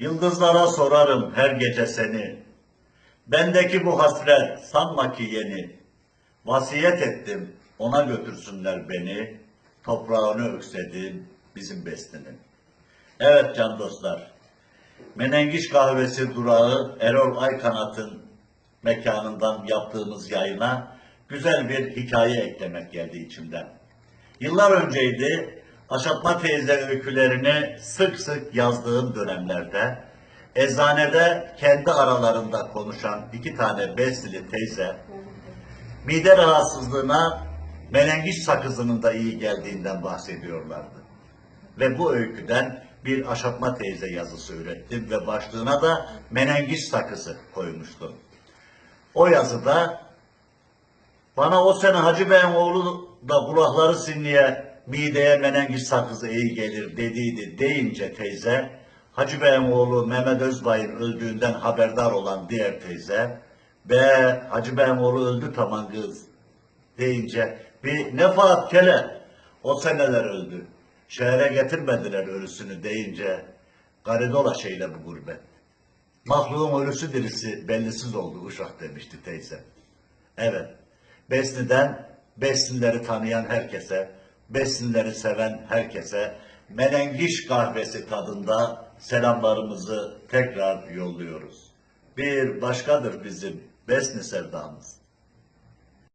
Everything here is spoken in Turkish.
Yıldızlara sorarım her gece seni. Bendeki bu hasret sanma ki yeni. Vasiyet ettim ona götürsünler beni. Toprağını öksedim bizim bestinin. Evet can dostlar. Menengiş kahvesi durağı Erol Aykanat'ın mekanından yaptığımız yayına güzel bir hikaye eklemek geldi içimden. Yıllar önceydi Aşatma teyze öykülerini sık sık yazdığım dönemlerde eczanede kendi aralarında konuşan iki tane besili teyze mide rahatsızlığına menengiş sakızının da iyi geldiğinden bahsediyorlardı. Ve bu öyküden bir aşatma teyze yazısı ürettim ve başlığına da menengiş sakızı koymuştum. O yazıda bana o sene Hacı Bey'in oğlu da kulakları sinliye mideye menengiş sakızı iyi gelir dediydi deyince teyze Hacı Bey'in oğlu Mehmet Özbay'ın öldüğünden haberdar olan diğer teyze be Hacı Bey'in oğlu öldü tamam kız deyince bir nefaat kele o seneler öldü. Şehre getirmediler ölüsünü deyince garidola şeyle bu gurbet. Mahluğun ölüsü dirisi bellisiz oldu uşak demişti teyze. Evet, Besni'den Besnileri tanıyan herkese, Besnileri seven herkese menengiş kahvesi tadında selamlarımızı tekrar yolluyoruz. Bir başkadır bizim Besni sevdamız.